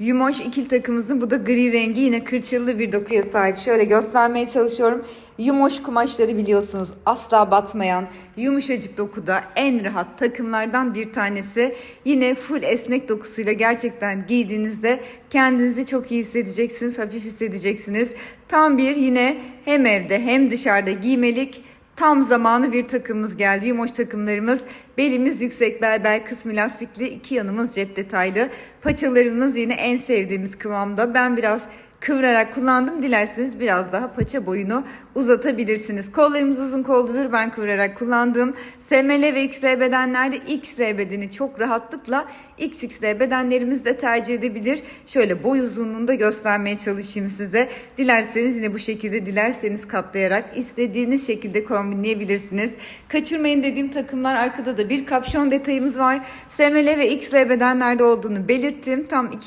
Yumoş ikili takımımızın bu da gri rengi yine kırçıllı bir dokuya sahip. Şöyle göstermeye çalışıyorum. Yumoş kumaşları biliyorsunuz asla batmayan yumuşacık dokuda en rahat takımlardan bir tanesi. Yine full esnek dokusuyla gerçekten giydiğinizde kendinizi çok iyi hissedeceksiniz, hafif hissedeceksiniz. Tam bir yine hem evde hem dışarıda giymelik Tam zamanı bir takımımız geldi. Yumoş takımlarımız. Belimiz yüksek bel bel kısmı lastikli. iki yanımız cep detaylı. Paçalarımız yine en sevdiğimiz kıvamda. Ben biraz kıvırarak kullandım. Dilerseniz biraz daha paça boyunu uzatabilirsiniz. Kollarımız uzun kolludur. Ben kıvırarak kullandım. SML ve XL bedenlerde XL bedeni çok rahatlıkla XXL bedenlerimiz de tercih edebilir. Şöyle boy uzunluğunu da göstermeye çalışayım size. Dilerseniz yine bu şekilde dilerseniz katlayarak istediğiniz şekilde kombinleyebilirsiniz. Kaçırmayın dediğim takımlar arkada da bir kapşon detayımız var. SML ve XL bedenlerde olduğunu belirttim. Tam iki